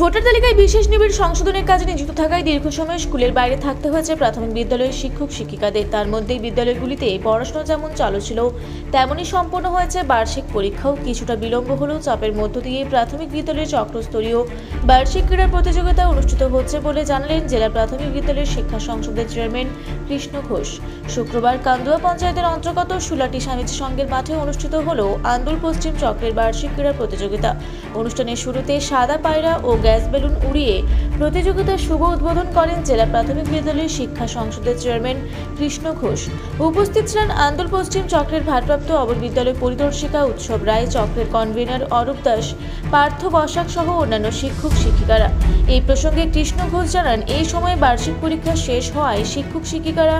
Voter তালিকায় বিশেষ নিবিড় সংশোধনের কাজে নিযুক্ত থাকায় দীর্ঘ সময় স্কুলের বাইরে থাকতে হয়েছে প্রাথমিক বিদ্যালয়ের শিক্ষক শিক্ষিকাদের। তার মধ্যেই বিদ্যালয়গুলিতে পড়াশোনা যেমন চালু ছিল, তেমনই সম্পন্ন হয়েছে বার্ষিক পরীক্ষাও। কিছুটা বিলম্ব হলেও চাপের মধ্য দিয়ে প্রাথমিক বিদ্যালয়ের চক্রস্তরীয় বার্ষিক ক্রীড়া প্রতিযোগিতা অনুষ্ঠিত হচ্ছে বলে জানালেন জেলা প্রাথমিক বিদ্যালয়ের শিক্ষা সংসদের চেয়ারম্যান কৃষ্ণ ঘোষ। শুক্রবার কান্দুয়া পঞ্চায়েতের অন্তর্গত সুলাটি স্বামীজি সংঘের মাঠে অনুষ্ঠিত হল আন্দোল পশ্চিম চক্রের বার্ষিক ক্রীড়া প্রতিযোগিতা। অনুষ্ঠানের শুরুতে সাদা পায়রা ও গ্যাস বেলুন উড়িয়ে প্রতিযোগিতার শুভ উদ্বোধন করেন জেলা প্রাথমিক বিদ্যালয়ের শিক্ষা সংসদের চেয়ারম্যান কৃষ্ণ ঘোষ। উপস্থিত ছিলেন আন্দোল পশ্চিম চক্রের ভারপ্রাপ্ত অবর বিদ্যালয় পরিদর্শিকা উৎসব রায়, চক্রের কনভেনর অরূপ দাস, পার্থ বসাক সহ অন্যান্য শিক্ষক শিক্ষিকারা। এই প্রসঙ্গে কৃষ্ণ ঘোষ জানান, এই সময় বার্ষিক পরীক্ষা শেষ হওয়ায় শিক্ষক শিক্ষিকারা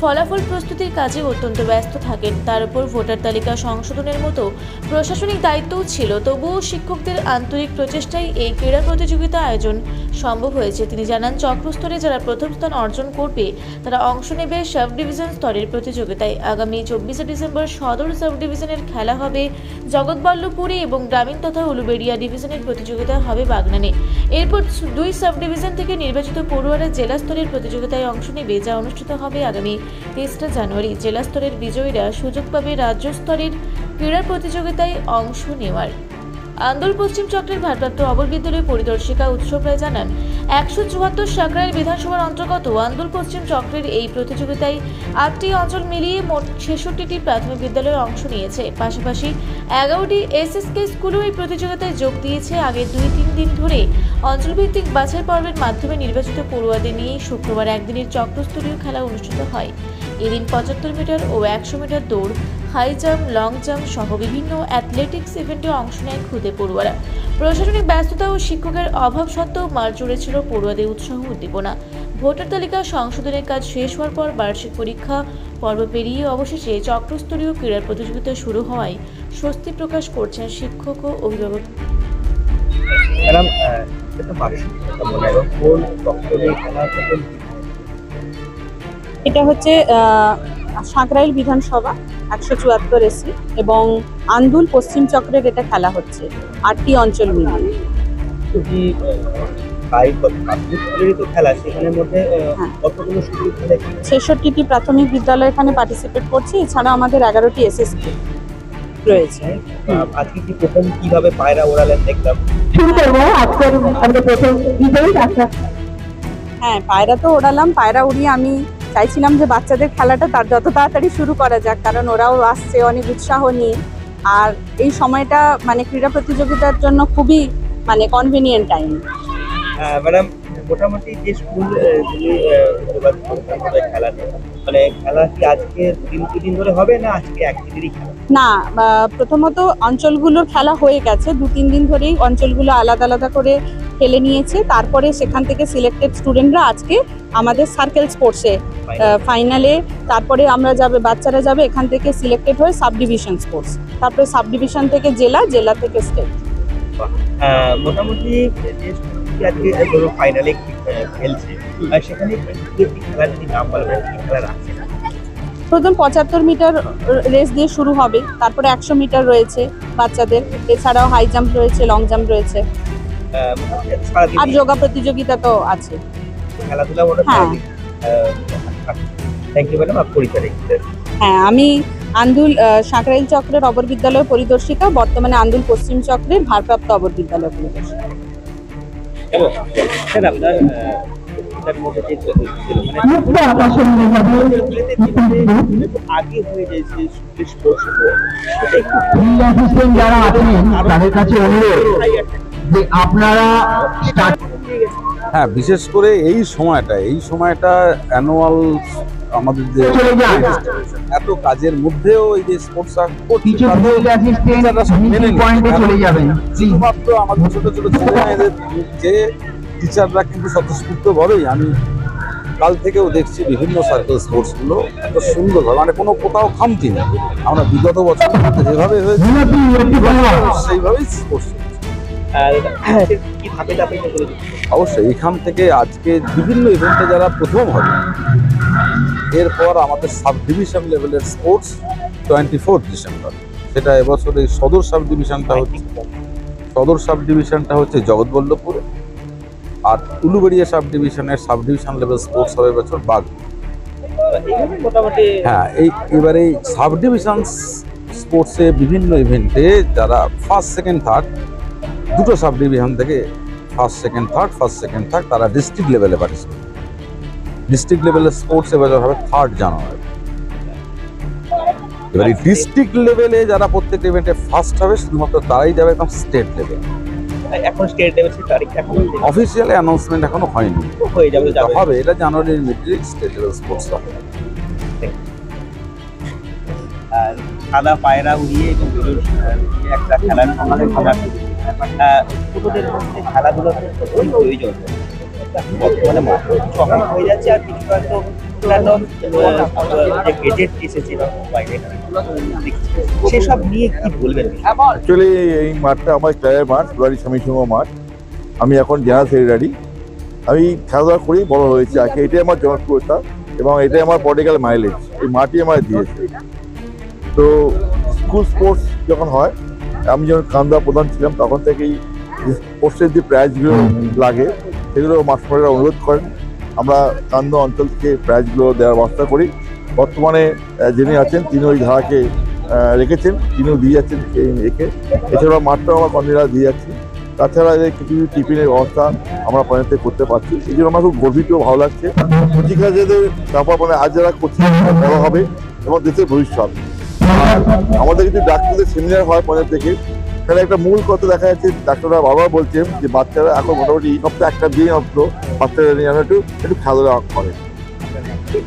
ফলাফল প্রস্তুতির কাজে অত্যন্ত ব্যস্ত থাকেন। তার উপর ভোটার তালিকা সংশোধনের মতো প্রশাসনিক দায়িত্বও ছিল। তবুও শিক্ষকদের আন্তরিক প্রচেষ্টায় এই ক্রীড়া প্রতিযোগিতা আয়োজন সম্ভব হয়েছে। তিনি জানান, চক্রস্তরে যারা প্রথম স্থান অর্জন করবে, তারা অংশ নেবে সাব ডিভিশন স্তরের প্রতিযোগিতায়। আগামী চব্বিশে ডিসেম্বর সদর সাব ডিভিশনের খেলা হবে জগৎবল্লভপুরে এবং গ্রামীণ তথা উলুবেড়িয়া ডিভিশনের প্রতিযোগিতা হবে বাগনানে। এরপর দুই সাব ডিভিশন থেকে নির্বাচিত পড়ুয়ারা জেলা স্তরের প্রতিযোগিতায় অংশ নেবে, যা অনুষ্ঠিত হবে আগামী তেইশটা জানুয়ারি জেলা স্তরের বিজয়ীরা সুযোগ পাবে রাজ্য স্তরের ক্রীড়া প্রতিযোগিতায় অংশ নেওয়ার। আন্দোল পশ্চিম চক্রের ভারপ্রাপ্ত অবর বিদ্যালয় পরিদর্শিকা উৎসব রায় জানান একশো চুয়াত্তর সাকরাইল বিধানসভার অন্তর্গত আন্দোল পশ্চিম চক্রের এই প্রতিযোগিতায় আটটি অঞ্চল মিলিয়ে মোট ছেষট্টিটি প্রাথমিক বিদ্যালয়ে অংশ নিয়েছে। পাশাপাশি এগারোটি এসএসকে স্কুলও এই প্রতিযোগিতায় যোগ দিয়েছে। আগে দুই তিন দিন ধরে অঞ্চলভিত্তিক বাছাই পর্বের মাধ্যমে নির্বাচিত পড়ুয়াদের নিয়ে শুক্রবার একদিনের চক্রস্তরীয় খেলা অনুষ্ঠিত হয়। এদিন পঁচাত্তর মিটার ও একশো মিটার দৌড়, হাই জাম্প, লং জাম্প সহ বিভিন্ন অ্যাথলেটিক্স ইভেন্টে অংশ নেয় খুদে পড়ুয়ারা। প্রশাসনিক ব্যস্ততা ও শিক্ষকের অভাব সত্ত্বেও মার জুড়ে ছিল পড়ুয়াদের উৎসাহ উদ্দীপনা। ভোটার তালিকা সংশোধনের কাজ শেষ হওয়ার পর বার্ষিক পরীক্ষা, পর্ব পেরিয়ে অবশেষে চক্রস্তরীয় ক্রীড়া প্রতিযোগিতা শুরু হওয়ায় স্বস্তি প্রকাশ করছেন শিক্ষক ও অভিভাবক। এটা বার্ষিক পনেরো কোন এটা হচ্ছে আহ, সাঁকরাইল বিধানসভা একশো চুয়াত্তর এসি এবং আন্দুল পশ্চিম চক্রের এটা খেলা হচ্ছে আটটি অঞ্চল মিলিয়ে। হ্যাঁ। ছেষট্টিটি প্রাথমিক বিদ্যালয় এখানে পার্টিসিপেট করছে এছাড়াও আমাদের এগারোটি এসএসপি রয়েছে। আজকে কি প্রথম কীভাবে পায়রা ওড়ালেন দেখলাম। শুরু করব আজকের আমাদের প্রথম হ্যাঁ পায়রা তো ওড়ালাম পায়রা উড়িয়ে আমি চাইছিলাম যে বাচ্চাদের খেলাটা তার যত তাড়াতাড়ি শুরু করা যাক, কারণ ওরাও আসছে অনেক উৎসাহ নিয়ে। আর এই সময়টা মানে ক্রীড়া প্রতিযোগিতার জন্য খুবই মানে কনভিনিয়েন্ট টাইম ম্যাডাম মোটামুটি যে স্কুল যোগাযোগ করছেন তাদের খেলা নিয়ে, মানে খেলা কি আজকে দিন দুদিন ধরে হবে না আজকে একদিনেরই খেলা? না প্রথমত অঞ্চলগুলোর খেলা হয়ে গেছে। দু তিন দিন ধরেই অঞ্চলগুলো আলাদা আলাদা করে খেলে নিয়েছে। তারপরে সেখান থেকে সিলেক্টেড স্টুডেন্টরা আজকে আমাদের সার্কেল স্পোর্টসে ফাইনালে তারপরে আমরা যাবে বাচ্চারা যাবে এখান থেকে সিলেক্টেড হয়ে সাব ডিভিশন স্পোর্টস তারপরে সাব ডিভিশন থেকে জেলা জেলা থেকে স্টেট মোটামুটি আজকে ফাইনালে খেলছে আর সেখানে যদি নাম বলবেন খেলা রাখছে প্রথম পঁচাত্তর মিটার রেস দিয়ে শুরু হবে। তারপরে একশো মিটার রয়েছে বাচ্চাদের। এছাড়াও হাই জাম্প রয়েছে লং জাম্প রয়েছে। আর যোগা প্রতিযোগিতা তো আছে। হ্যাঁ। হ্যাঁ। আমি আন্দুল সাঁকরাইল চক্রের অবর বিদ্যালয় পরিদর্শিকা বর্তমানে আন্দুল পশ্চিম চক্রের ভারপ্রাপ্ত অবর বিদ্যালয় পরিদর্শিকা। মানে আগে হয়ে যাচ্ছে স্কুলের স্পোর্টস সেটা একটু ফিল্ড অ্যাসিস্ট্যান্ট যারা আছেন তাদের কাছে অনুরোধ যে আপনারা হ্যাঁ বিশেষ করে এই সময়টা এই সময়টা অ্যানুয়াল আমাদের যে এত কাজের মধ্যেও এই যে স্পোর্টস শুধুমাত্র আমাদের ছোট ছোট ছেলে মেয়েদের যে টিচাররা কিন্তু স্বতঃস্ফূর্তভাবেই, আমি কাল থেকেও দেখছি বিভিন্ন সার্কেল স্পোর্টসগুলো এত সুন্দরভাবে মানে কোনো কোথাও খামতি নেই। আমরা বিগত বছর যেভাবে সেইভাবেই স্পোর্টস অবশ্যই, এখান থেকে আজকে বিভিন্ন ইভেন্টে যারা প্রথম হবে, এরপর আমাদের সাব ডিভিশন লেভেলের স্পোর্টস টোয়েন্টি ফোর্থ ডিসেম্বর সেটা এবছর এই সদর সাব ডিভিশনটা হচ্ছে। সদর সাব ডিভিশনটা হচ্ছে জগৎবল্লভপুরে। আর উলুবেড়িয়া সাব ডিভিশনের সাব ডিভিশন লেভেল স্পোর্টস হবে এবছর বাঘ। হ্যাঁ এই এবারে সাব ডিভিশন স্পোর্টসে বিভিন্ন ইভেন্টে যারা ফার্স্ট সেকেন্ড থার্ড দুটো সাব ডিভিশন থেকে first second third first second third তারা ডিস্ট্রিক্ট লেভেলে পার্টিসিপেট ডিস্ট্রিক্ট লেভেলের স্পোর্টস এবার হবে থার্ড জানুয়ারি। এবার ডিস্ট্রিক্ট লেভেলে যারা প্রত্যেক ইভেন্টে ফার্স্ট হবে, শুধুমাত্র তারাই যাবে একদম স্টেট লেভেল এখন স্টেট লেভেল তারিখ এখন অফিসিয়ালি অ্যানাউন্সমেন্ট এখনও হয়নি। হয়ে যাবে হবে এটা জানুয়ারির মিডলে স্টেট লেভেল স্পোর্টস হবে। আর সাদা পায়রা উড়িয়ে এবং বেলুন একটা খেলার সমানে খেলা আহ, ছোটদের মধ্যে খেলাধুলাতে খুবই প্রয়োজন। বর্তমানে হয়ে যাচ্ছে আর কিছু হয়তো অ্যাকচুয়ালি এই মাঠটা আমার ক্লাবের মাঠ সিংহ মাঠ। আমি এখন জেনারেল সেক্রেটারি। আমি খেলাধুলা করেই বড় হয়েছি। আজকে এটাই আমার জনপ্রিয়তা এবং এটাই আমার পলিটিক্যাল মাইলেজ এই মাঠই আমার দিয়েছে। তো স্কুল স্পোর্টস যখন হয়, আমি যখন কান্দা প্রধান ছিলাম, তখন থেকেই স্পোর্টসের যে প্রাইজগুলো লাগে, সেগুলো মাস্টাররা অনুরোধ করেন। আমরা কান্দ অঞ্চল থেকে প্রাইজগুলো দেওয়ার ব্যবস্থা করি। বর্তমানে যিনি আছেন, তিনি ওই ধারাকে রেখেছেন। তিনিও দিয়ে যাচ্ছেন এই রেখে এছাড়াও মাঠটাও আমরা কর্মীরা দিয়ে যাচ্ছি। তাছাড়া এদের কিছু কিছু টিফিনের ব্যবস্থা আমরা পয়েন্টে করতে পারছি। এই জন্য আমার খুব গর্বিত, ভালো লাগছে। কচিকাচাদের তারপর মানে আজ যারা করছে বড় হবে এবং দেশের ভবিষ্যৎ। আমাদের কিছু ডাক্তারদের সেমিনার হয় পঞ্চায়েত থেকে। তাহলে একটা মূল কথা দেখা যাচ্ছে, ডাক্তাররা বাবা বলছেন যে বাচ্চারা এখন মোটামুটি সপ্তাহে একটা দিন অন্তত বাচ্চারা নিয়ে একটু একটু খেলাধুলা করে।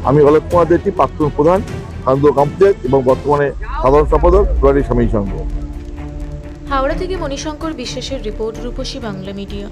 আমি অলোক কুমার দেবটি প্রাক্তন প্রধান খান্দ কমপ্লেক্স এবং বর্তমানে সাধারণ সম্পাদক রোয়ারি স্বামী সংঘ হাওড়া থেকে মণিশঙ্কর বিশ্বাসের রিপোর্ট, রূপসী বাংলা মিডিয়া।